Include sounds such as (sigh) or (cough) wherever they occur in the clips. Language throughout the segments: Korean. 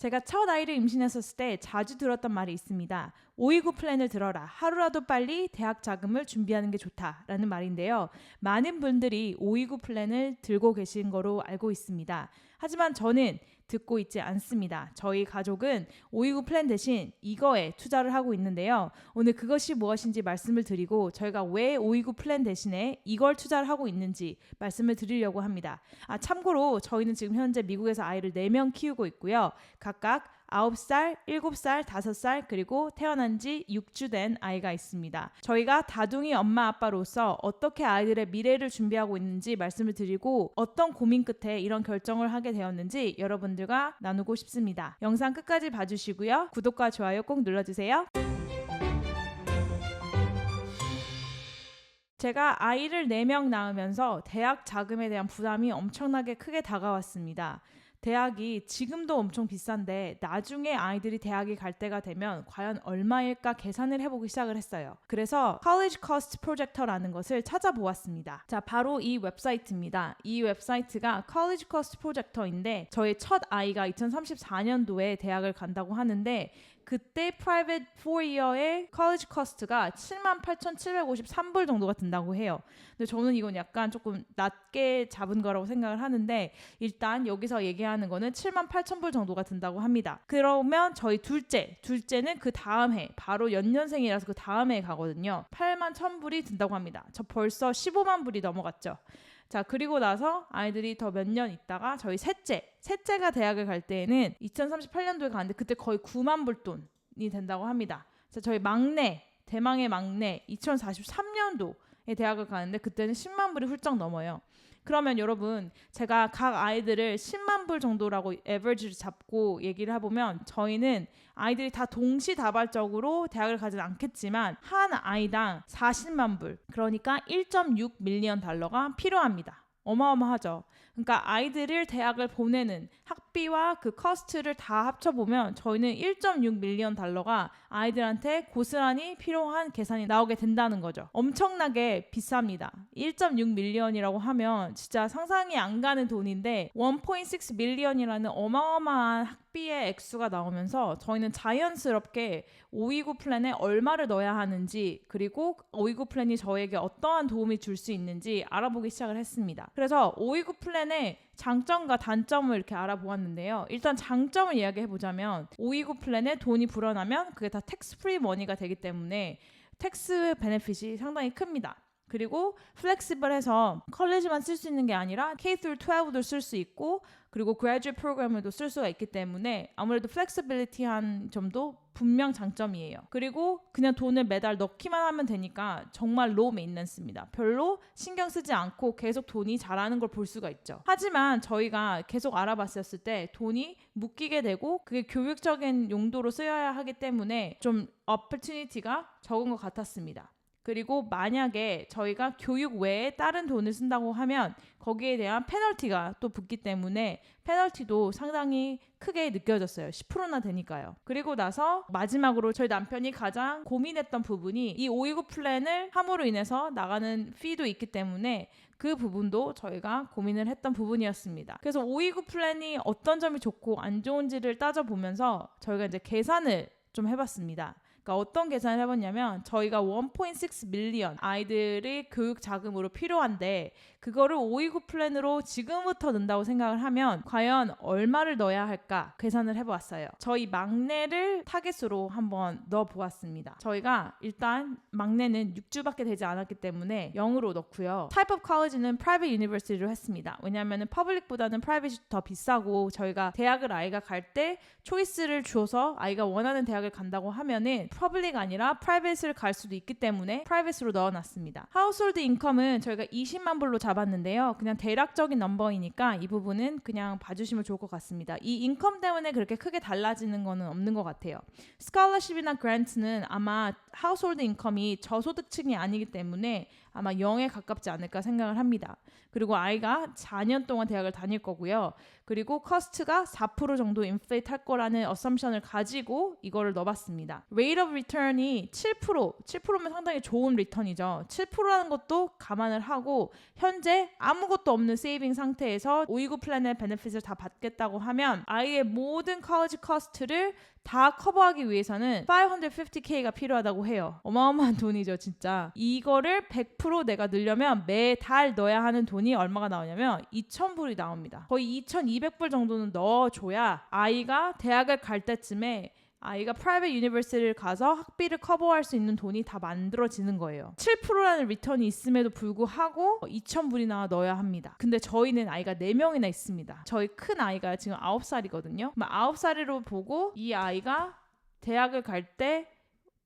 제가 첫 아이를 임신했었을 때 자주 들었던 말이 있습니다. 529 플랜을 들어라. 하루라도 빨리 대학 자금을 준비하는 게 좋다라는 말인데요. 많은 분들이 529 플랜을 들고 계신 거로 알고 있습니다. 하지만 저는 듣고 있지 않습니다. 저희 가족은 529 플랜 대신 이거에 투자를 하고 있는데요. 오늘 그것이 무엇인지 말씀을 드리고 저희가 왜 529 플랜 대신에 이걸 투자를 하고 있는지 말씀을 드리려고 합니다. 아, 참고로 저희는 지금 현재 미국에서 아이를 4명 키우고 있고요. 각각 9살, 7살, 5살, 그리고 태어난 지 6주 된 아이가 있습니다. 저희가 다둥이 엄마 아빠로서 어떻게 아이들의 미래를 준비하고 있는지 말씀을 드리고 어떤 고민 끝에 이런 결정을 하게 되었는지 여러분들과 나누고 싶습니다. 영상 끝까지 봐주시고요. 구독과 좋아요 꼭 눌러주세요. 제가 아이를 4명 낳으면서 대학 자금에 대한 부담이 엄청나게 크게 다가왔습니다. 대학이 지금도 엄청 비싼데 나중에 아이들이 대학에 갈 때가 되면 과연 얼마일까 계산을 해보기 시작을 했어요. 그래서 College Cost Projector라는 것을 찾아보았습니다. 자, 바로 이 웹사이트입니다. 이 웹사이트가 College Cost Projector인데 저희 첫 아이가 2034년도에 대학을 간다고 하는데 그때 private 4year의 college cost가 78,753불 정도가 든다고 해요. 근데 저는 이건 약간 조금 낮게 잡은 거라고 생각을 하는데 일단 여기서 얘기하는 거는 78,000불 정도가 든다고 합니다. 그러면 저희 둘째, 둘째는 그 다음 해, 바로 연년생이라서 그 다음 해에 가거든요. 8만 1,000불이 든다고 합니다. 저 벌써 15만 불이 넘어갔죠. 자, 그리고 나서 아이들이 더 몇 년 있다가 저희 셋째, 셋째가 대학을 갈 때에는 2038년도에 가는데 그때 거의 9만 불 돈이 된다고 합니다. 자, 저희 막내, 대망의 막내 2043년도에 대학을 가는데 그때는 10만 불이 훌쩍 넘어요. 그러면 여러분 제가 각 아이들을 10만 불 정도라고 에버리지를 잡고 얘기를 해보면 저희는 아이들이 다 동시다발적으로 대학을 가진 않겠지만 한 아이당 40만 불 그러니까 1.6 밀리언 달러가 필요합니다. 어마어마하죠. 그러니까 아이들을 대학을 보내는 학비와 그 커스트를 다 합쳐보면 저희는 1.6 밀리언 달러가 아이들한테 고스란히 필요한 계산이 나오게 된다는 거죠. 엄청나게 비쌉니다. 1.6 밀리언이라고 하면 진짜 상상이 안 가는 돈인데 1.6 밀리언이라는 어마어마한 학비 의 액수가 나오면서 저희는 자연스럽게 529 플랜에 얼마를 넣어야 하는지 그리고 529 플랜이 저에게 어떠한 도움이 줄 수 있는지 알아보기 시작을 했습니다. 그래서 529 플랜의 장점과 단점을 이렇게 알아보았는데요. 일단 장점을 이야기해 보자면 529 플랜에 돈이 불어나면 그게 다 텍스 프리 머니가 되기 때문에 텍스 베네핏이 상당히 큽니다. 그리고 플렉시블해서 컬리지만 쓸 수 있는 게 아니라 K through 12도 쓸 수 있고 그리고 graduate 프로그램에도 쓸 수가 있기 때문에 아무래도 플렉시빌리티한 점도 분명 장점이에요. 그리고 그냥 돈을 매달 넣기만 하면 되니까 정말 로우 메인넌스입니다. 별로 신경 쓰지 않고 계속 돈이 자라는 걸 볼 수가 있죠. 하지만 저희가 계속 알아봤었을 때 돈이 묶이게 되고 그게 교육적인 용도로 쓰여야 하기 때문에 좀 어퍼튜니티가 적은 것 같았습니다. 그리고 만약에 저희가 교육 외에 다른 돈을 쓴다고 하면 거기에 대한 페널티가 또 붙기 때문에 페널티도 상당히 크게 느껴졌어요. 10%나 되니까요. 그리고 나서 마지막으로 저희 남편이 가장 고민했던 부분이 이 529 플랜을 함으로 인해서 나가는 피도 있기 때문에 그 부분도 저희가 고민을 했던 부분이었습니다. 그래서 529 플랜이 어떤 점이 좋고 안 좋은지를 따져보면서 저희가 이제 계산을 좀 해봤습니다. 그러니까 어떤 계산을 해봤냐면 저희가 1.6 밀리언 아이들의 교육 자금으로 필요한데 그거를 529 플랜으로 지금부터 넣는다고 생각을 하면 과연 얼마를 넣어야 할까 계산을 해보았어요. 저희 막내를 타겟으로 한번 넣어보았습니다. 저희가 일단 막내는 6주밖에 되지 않았기 때문에 0으로 넣고요. Type of College는 Private University로 했습니다. 왜냐하면 퍼블릭보다는 프라이빗이 더 비싸고 저희가 대학을 아이가 갈 때 초이스를 줘서 아이가 원하는 대학을 간다고 하면은 퍼블릭 아니라 프라이빗을 갈 수도 있기 때문에 프라이빗으로 넣어놨습니다. 하우스홀드 인컴은 저희가 20만 불로 잡았는데요. 그냥 대략적인 넘버이니까 이 부분은 그냥 봐주시면 좋을 것 같습니다. 이 인컴 때문에 그렇게 크게 달라지는 거는 없는 것 같아요. 스칼러십이나 그랜트는 아마 하우스홀드 인컴이 저소득층이 아니기 때문에 아마 0에 가깝지 않을까 생각을 합니다. 그리고 아이가 4년 동안 대학을 다닐 거고요. 그리고 커스트가 4% 정도 인플레이트 할 거라는 어썸션을 가지고 이거를 넣어봤습니다. Rate of return이 7%, 7%면 상당히 좋은 리턴이죠. 7%라는 것도 감안을 하고 현재 아무것도 없는 세이빙 상태에서 529 플랜의 베네핏을 다 받겠다고 하면 아이의 모든 college 커스트를 다 커버하기 위해서는 550k가 필요하다고 해요. 어마어마한 돈이죠, 진짜. 이거를 100% 내가 늘려면 매달 넣어야 하는 돈이 얼마가 나오냐면 2,000불이 나옵니다. 거의 2,200불 정도는 넣어줘야 아이가 대학을 갈 때쯤에 아이가 프라이빗 유니버시티를 가서 학비를 커버할 수 있는 돈이 다 만들어지는 거예요. 7%라는 리턴이 있음에도 불구하고 2,000불이나 넣어야 합니다. 근데 저희는 아이가 4명이나 있습니다. 저희 큰 아이가 지금 9살이거든요. 9살으로 보고 이 아이가 대학을 갈때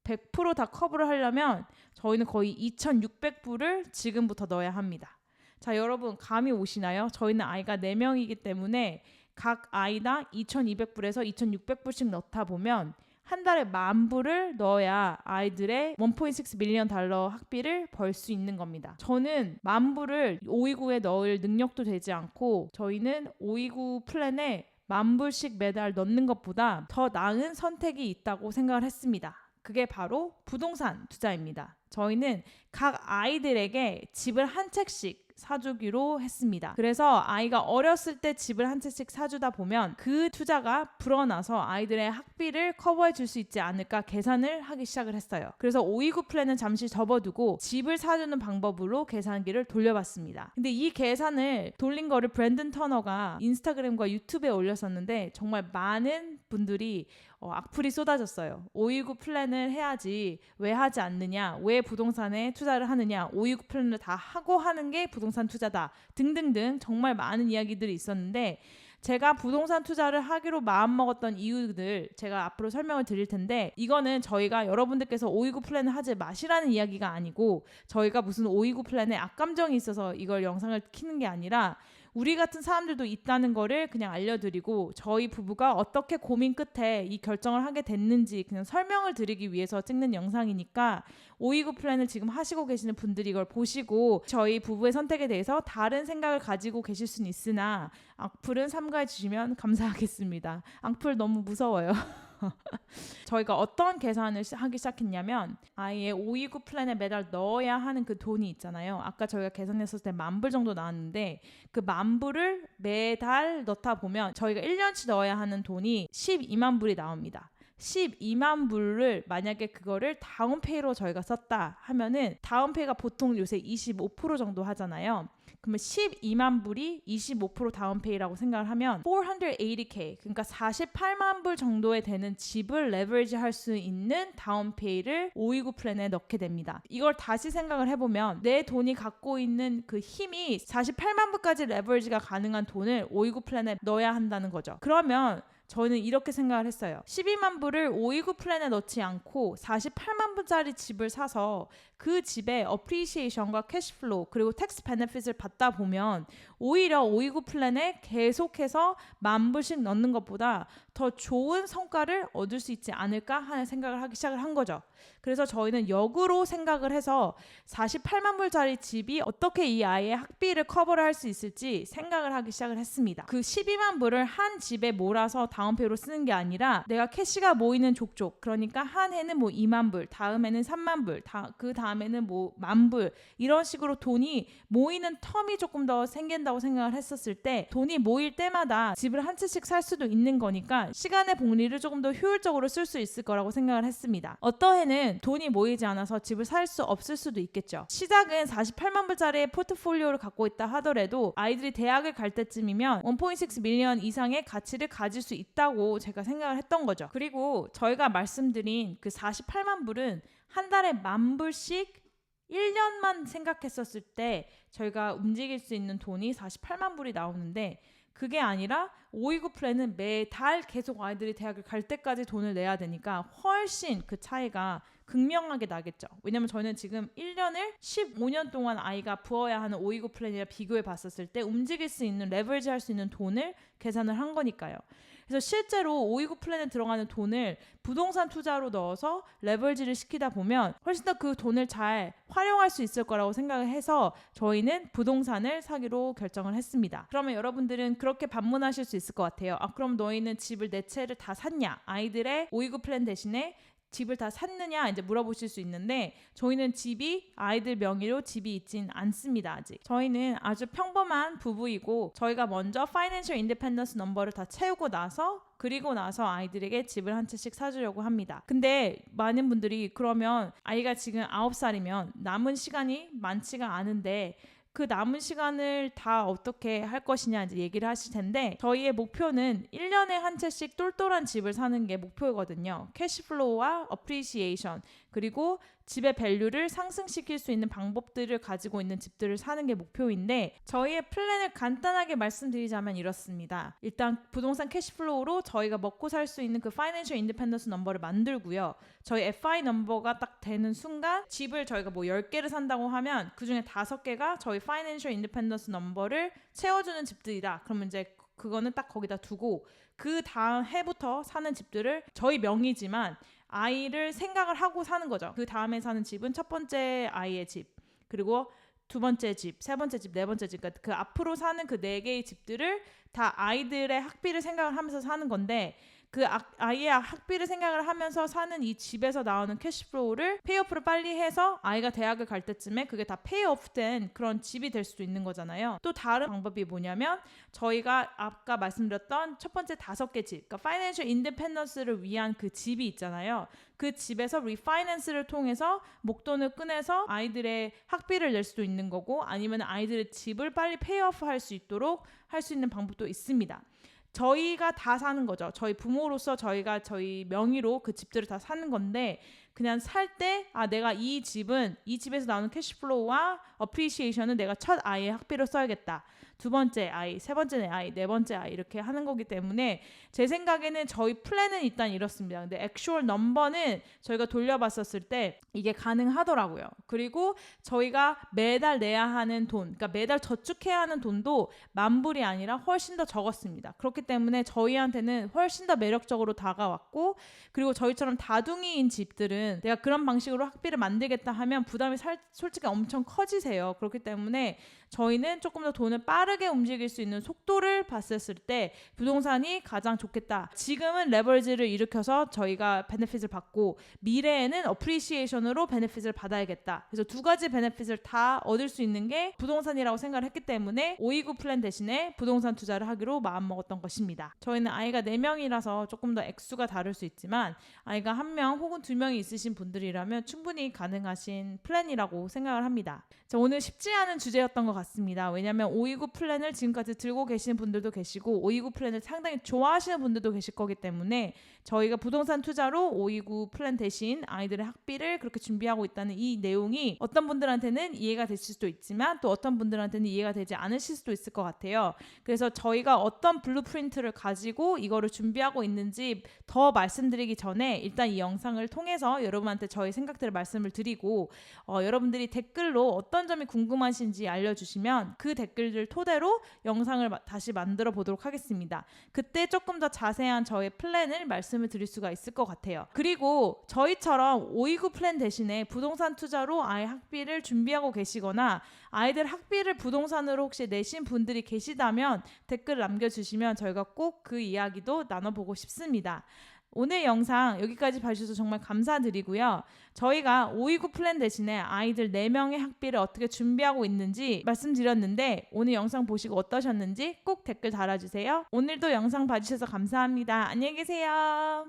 100%다 커버를 하려면 저희는 거의 2,600불을 지금부터 넣어야 합니다. 자, 여러분 감이 오시나요? 저희는 아이가 4명이기 때문에 각 아이당 2,200불에서 2,600불씩 넣다 보면 한 달에 만 불을 넣어야 아이들의 1.6 밀리언 달러 학비를 벌 수 있는 겁니다. 저는 만 불을 529에 넣을 능력도 되지 않고 저희는 529 플랜에 만 불씩 매달 넣는 것보다 더 나은 선택이 있다고 생각을 했습니다. 그게 바로 부동산 투자입니다. 저희는 각 아이들에게 집을 한 채씩 사주기로 했습니다. 그래서 아이가 어렸을 때 집을 한 채씩 사주다 보면 그 투자가 불어나서 아이들의 학비를 커버해 줄 수 있지 않을까 계산을 하기 시작을 했어요. 그래서 529 플랜은 잠시 접어두고 집을 사주는 방법으로 계산기를 돌려봤습니다. 근데 이 계산을 돌린 거를 브랜든 터너가 인스타그램과 유튜브에 올렸었는데 정말 많은 분들이 어, 악플이 쏟아졌어요. 529 플랜을 해야지 왜 하지 않느냐, 왜 부동산에 투자를 하느냐, 529 플랜을 다 하고 하는 게 부동산 투자다 등등등 정말 많은 이야기들이 있었는데 제가 부동산 투자를 하기로 마음먹었던 이유들 제가 앞으로 설명을 드릴 텐데 이거는 저희가 여러분들께서 529 플랜을 하지 마시라는 이야기가 아니고 저희가 무슨 529 플랜에 악감정이 있어서 이걸 영상을 키는 게 아니라 우리 같은 사람들도 있다는 거를 그냥 알려드리고 저희 부부가 어떻게 고민 끝에 이 결정을 하게 됐는지 그냥 설명을 드리기 위해서 찍는 영상이니까 529 플랜을 지금 하시고 계시는 분들이 이걸 보시고 저희 부부의 선택에 대해서 다른 생각을 가지고 계실 수는 있으나 악플은 삼가해 주시면 감사하겠습니다. 악플 너무 무서워요. (laughs) (laughs) 저희가 어떤 계산을 하기 시작했냐면 아이의 529 플랜에 매달 넣어야 하는 그 돈이 있잖아요. 아까 저희가 계산했을 때 만 불 정도 나왔는데 그 만 불을 매달 넣다 보면 저희가 1년치 넣어야 하는 돈이 12만 불이 나옵니다. 12만 불을 만약에 그거를 다운페이로 저희가 썼다 하면은 다운페이가 보통 요새 25% 정도 하잖아요. 그러면 12만 불이 25% 다운페이라고 생각을 하면 480k 그러니까 48만 불 정도에 되는 집을 레버리지 할 수 있는 다운페이를 529 플랜에 넣게 됩니다. 이걸 다시 생각을 해보면 내 돈이 갖고 있는 그 힘이 48만 불까지 레버리지가 가능한 돈을 529 플랜에 넣어야 한다는 거죠. 그러면 저는 이렇게 생각을 했어요. 12만 불을 529 플랜에 넣지 않고 48만 불짜리 집을 사서 그 집에 어프리시에이션과 캐시플로우 그리고 텍스 베네핏을 받다 보면 오히려 529 플랜에 계속해서 만 불씩 넣는 것보다 더 좋은 성과를 얻을 수 있지 않을까 하는 생각을 하기 시작을 한 거죠. 그래서 저희는 역으로 생각을 해서 48만 불짜리 집이 어떻게 이 아이의 학비를 커버를 할 수 있을지 생각을 하기 시작을 했습니다. 그 12만 불을 한 집에 몰아서 다운페이로 쓰는 게 아니라 내가 캐시가 모이는 족족 그러니까 한 해는 뭐 2만 불, 다음에는 3만 불, 다, 그 다음에는 뭐 만 불 이런 식으로 돈이 모이는 텀이 조금 더 생긴다고 생각을 했었을 때 돈이 모일 때마다 집을 한 채씩 살 수도 있는 거니까 시간의 복리를 조금 더 효율적으로 쓸 수 있을 거라고 생각을 했습니다. 어떠해는 돈이 모이지 않아서 집을 살 수 없을 수도 있겠죠. 시작은 48만 불짜리의 포트폴리오를 갖고 있다 하더라도 아이들이 대학을 갈 때쯤이면 1.6 밀리언 이상의 가치를 가질 수 있다고 제가 생각을 했던 거죠. 그리고 저희가 말씀드린 그 48만 불은 한 달에 만 불씩 1년만 생각했었을 때 저희가 움직일 수 있는 돈이 48만 불이 나오는데 그게 아니라 529 플랜은 매달 계속 아이들이 대학을 갈 때까지 돈을 내야 되니까 훨씬 그 차이가 극명하게 나겠죠. 왜냐면 저희는 지금 1년을 15년 동안 아이가 부어야 하는 529 플랜이랑 비교해 봤었을 때 움직일 수 있는 레버리지 할 수 있는 돈을 계산을 한 거니까요. 그래서 실제로 529 플랜에 들어가는 돈을 부동산 투자로 넣어서 레버리지를 시키다 보면 훨씬 더 그 돈을 잘 활용할 수 있을 거라고 생각을 해서 저희는 부동산을 사기로 결정을 했습니다. 그러면 여러분들은 그렇게 반문하실 수 있을 것 같아요. 아, 그럼 너희는 집을 네 채를 다 샀냐? 아이들의 529 플랜 대신에 집을 다 샀느냐 이제 물어보실 수 있는데 저희는 집이 아이들 명의로 집이 있진 않습니다 아직 저희는 아주 평범한 부부이고 저희가 먼저 Financial Independence 넘버를 다 채우고 나서 그리고 나서 아이들에게 집을 한 채씩 사주려고 합니다. 근데 많은 분들이 그러면 아이가 지금 9살이면 남은 시간이 많지가 않은데 그 남은 시간을 다 어떻게 할 것이냐 이제 얘기를 하실 텐데 저희의 목표는 1년에 한 채씩 똘똘한 집을 사는 게 목표거든요. 캐시플로우와 어프리시에이션 그리고 집의 밸류를 상승시킬 수 있는 방법들을 가지고 있는 집들을 사는 게 목표인데 저희의 플랜을 간단하게 말씀드리자면 이렇습니다. 일단 부동산 캐시플로우로 저희가 먹고 살 수 있는 그 파이낸셜 인디펜던스 넘버를 만들고요. 저희 FI 넘버가 딱 되는 순간 집을 저희가 뭐 10개를 산다고 하면 그중에 5개가 저희 파이낸셜 인디펜던스 넘버를 채워주는 집들이다. 그러면 이제 그거는 딱 거기다 두고 그 다음 해부터 사는 집들을 저희 명의지만 아이를 생각을 하고 사는 거죠. 그 다음에 사는 집은 첫 번째 아이의 집, 그리고 두 번째 집, 세 번째 집, 네 번째 집, 그러니까 그 앞으로 사는 그 네 개의 집들을 다 아이들의 학비를 생각을 하면서 사는 건데 그 아, 아이의 학비를 생각을 하면서 사는 이 집에서 나오는 캐시플로우를 페이오프를 빨리 해서 아이가 대학을 갈 때쯤에 그게 다 페이오프된 그런 집이 될 수도 있는 거잖아요. 또 다른 방법이 뭐냐면 저희가 아까 말씀드렸던 첫 번째 다섯 개 집, 그러니까 파이낸셜 인디펜던스를 위한 그 집이 있잖아요. 그 집에서 리파이낸스를 통해서 목돈을 꺼내서 아이들의 학비를 낼 수도 있는 거고 아니면 아이들의 집을 빨리 페이오프 할 수 있도록 할 수 있는 방법도 있습니다. 저희가 다 사는 거죠. 저희 부모로서 저희가 저희 명의로 그 집들을 다 사는 건데 그냥 살 때 아 내가 이 집은 이 집에서 나오는 캐시플로우와 어프리시에이션은 내가 첫 아이의 학비로 써야겠다. 두 번째 아이, 세 번째 내 아이, 네 번째 아이 이렇게 하는 거기 때문에 제 생각에는 저희 플랜은 일단 이렇습니다. 근데 액슈얼 넘버는 저희가 돌려봤었을 때 이게 가능하더라고요. 그리고 저희가 매달 내야 하는 돈, 그러니까 매달 저축해야 하는 돈도 만 불이 아니라 훨씬 더 적었습니다. 그렇기 때문에 저희한테는 훨씬 더 매력적으로 다가왔고 그리고 저희처럼 다둥이인 집들은 내가 그런 방식으로 학비를 만들겠다 하면 부담이 살, 솔직히 엄청 커지세요. 그렇기 때문에 저희는 조금 더 돈을 빠르게 움직일 수 있는 속도를 봤었을 때 부동산이 가장 좋겠다. 지금은 레버리지를 일으켜서 저희가 베네핏을 받고 미래에는 어프리시에이션으로 베네핏을 받아야겠다. 그래서 두 가지 베네핏을 다 얻을 수 있는 게 부동산이라고 생각을 했기 때문에 529 플랜 대신에 부동산 투자를 하기로 마음먹었던 것입니다. 저희는 아이가 4명이라서 조금 더 액수가 다를 수 있지만 아이가 한명 혹은 두 명이 있으신 분들이라면 충분히 가능하신 플랜이라고 생각을 합니다. 자, 오늘 쉽지 않은 주제였던 것 같습니다. 왜냐하면 529 플랜을 지금까지 들고 계시는 분들도 계시고 529 플랜을 상당히 좋아하시는 분들도 계실 거기 때문에 저희가 부동산 투자로 529 플랜 대신 아이들의 학비를 그렇게 준비하고 있다는 이 내용이 어떤 분들한테는 이해가 되실 수도 있지만 또 어떤 분들한테는 이해가 되지 않으실 수도 있을 것 같아요. 그래서 저희가 어떤 블루프린트를 가지고 이거를 준비하고 있는지 더 말씀드리기 전에 일단 이 영상을 통해서 여러분한테 저희 생각들을 말씀을 드리고 어, 여러분들이 댓글로 어떤 점이 궁금하신지 알려주시면 그 댓글들 토 대로 영상을 마, 다시 만들어 보도록 하겠습니다. 그때 조금 더 자세한 저의 플랜을 말씀을 드릴 수가 있을 것 같아요. 그리고 저희처럼 529 플랜 대신에 부동산 투자로 아이 학비를 준비하고 계시거나 아이들 학비를 부동산으로 혹시 내신 분들이 계시다면 댓글 남겨주시면 저희가 꼭 그 이야기도 나눠보고 싶습니다. 오늘 영상 여기까지 봐주셔서 정말 감사드리고요. 저희가 529 플랜 대신에 아이들 4명의 학비를 어떻게 준비하고 있는지 말씀드렸는데 오늘 영상 보시고 어떠셨는지 꼭 댓글 달아주세요. 오늘도 영상 봐주셔서 감사합니다. 안녕히 계세요.